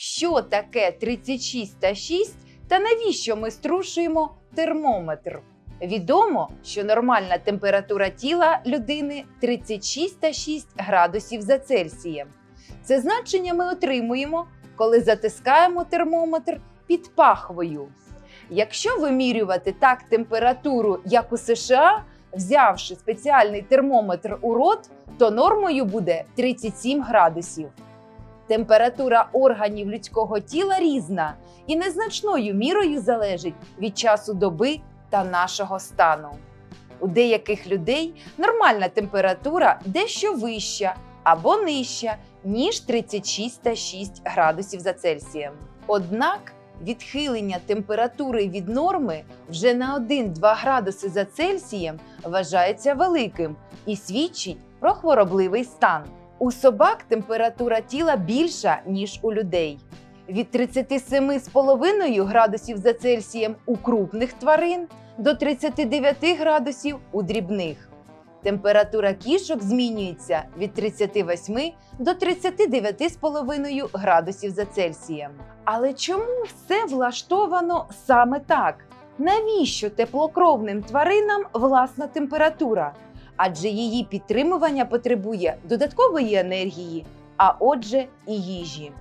що таке 36 та 6 та навіщо ми струшуємо термометр. Відомо, що нормальна температура тіла людини 36 та 6 градусів за Цельсієм. Це значення ми отримуємо, коли затискаємо термометр під пахвою. Якщо вимірювати так температуру, як у США, взявши спеціальний термометр у рот, то нормою буде 37 градусів. Температура органів людського тіла різна і незначною мірою залежить від часу доби та нашого стану. У деяких людей нормальна температура дещо вища або нижча, ніж 36 та 6 градусів за Цельсієм. Однак відхилення температури від норми вже на 1-2 градуси за Цельсієм вважається великим і свідчить про хворобливий стан. У собак температура тіла більша, ніж у людей. Від 37,5 градусів за Цельсієм у крупних тварин до 39 градусів у дрібних. Температура кішок змінюється від 38 до 39,5 градусів за Цельсієм. Але чому все влаштовано саме так? Навіщо теплокровним тваринам власна температура? Адже її підтримування потребує додаткової енергії, а отже, і їжі.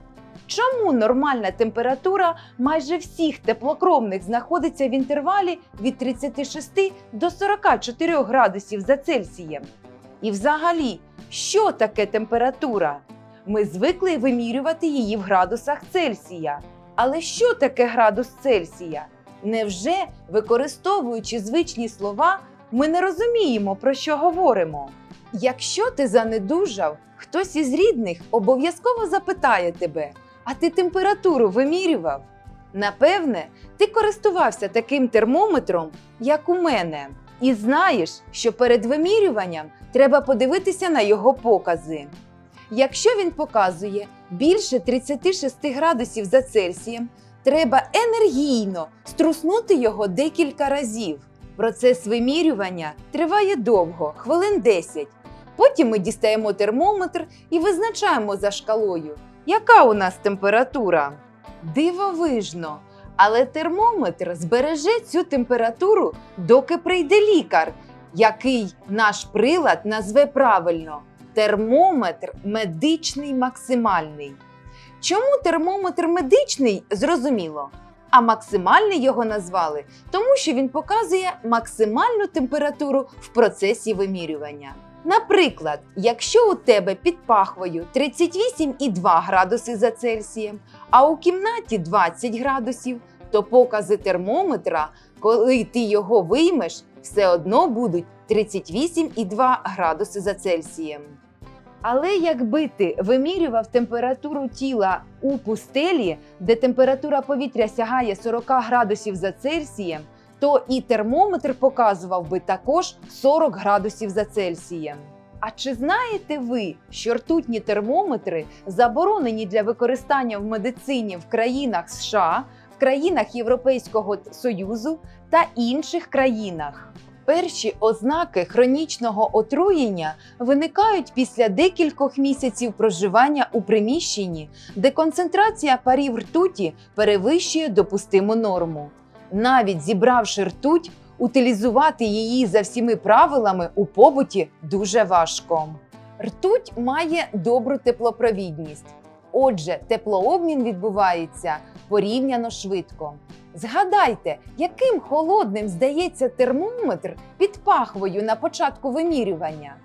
Чому нормальна температура майже всіх теплокровних знаходиться в інтервалі від 36 до 44 градусів за Цельсієм? І взагалі, що таке температура? Ми звикли вимірювати її в градусах Цельсія. Але що таке градус Цельсія? Невже, використовуючи звичні слова, ми не розуміємо, про що говоримо? Якщо ти занедужав, хтось із рідних обов'язково запитає тебе, а ти температуру вимірював? Напевне, ти користувався таким термометром, як у мене, і знаєш, що перед вимірюванням треба подивитися на його покази. Якщо він показує більше 36 градусів за Цельсієм, треба енергійно струснути його декілька разів. Процес вимірювання триває довго, хвилин 10. Потім ми дістаємо термометр і визначаємо за шкалою, яка у нас температура. Дивовижно! Але термометр збереже цю температуру, доки прийде лікар, який наш прилад назве правильно термометр медичний максимальний. Чому термометр медичний зрозуміло? А максимальний його назвали, тому що він показує максимальну температуру в процесі вимірювання. Наприклад, якщо у тебе під пахвою 38,2 градуси за Цельсієм, а у кімнаті 20 градусів, то покази термометра, коли ти його виймеш, все одно будуть 38,2 градуси за Цельсієм. Але якби ти вимірював температуру тіла у пустелі, де температура повітря сягає 40 градусів за Цельсієм, то і термометр показував би також 40 градусів за Цельсієм. А чи знаєте ви, що ртутні термометри заборонені для використання в медицині в країнах США, в країнах Європейського Союзу та інших країнах? Перші ознаки хронічного отруєння виникають після декількох місяців проживання у приміщенні, де концентрація парів ртуті перевищує допустиму норму. Навіть зібравши ртуть, утилізувати її за всіми правилами у побуті дуже важко. Ртуть має добру теплопровідність. Отже, теплообмін відбувається порівняно швидко. Згадайте, яким холодним здається термометр під пахвою на початку вимірювання.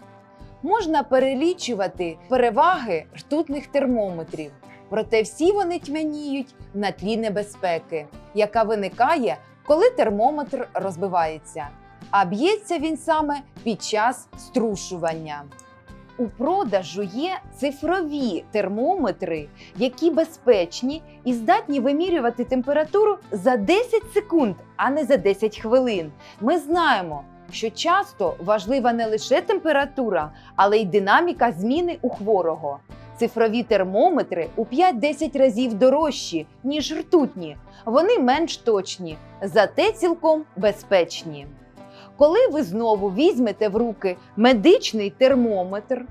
Можна перелічувати переваги ртутних термометрів, проте всі вони тьмяніють на тлі небезпеки, яка виникає, коли термометр розбивається. А б'ється він саме під час струшування. У продажу є цифрові термометри, які безпечні і здатні вимірювати температуру за 10 секунд, а не за 10 хвилин. Ми знаємо, що часто важлива не лише температура, але й динаміка зміни у хворого. Цифрові термометри у 5-10 разів дорожчі, ніж ртутні. Вони менш точні, зате цілком безпечні. Коли ви знову візьмете в руки медичний термометр,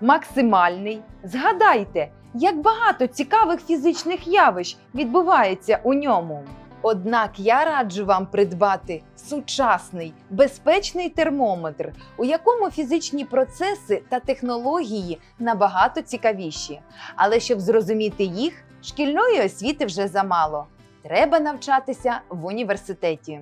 максимальний, згадайте, як багато цікавих фізичних явищ відбувається у ньому. Однак я раджу вам придбати сучасний безпечний термометр, у якому фізичні процеси та технології набагато цікавіші. Але щоб зрозуміти їх, шкільної освіти вже замало. Треба навчатися в університеті.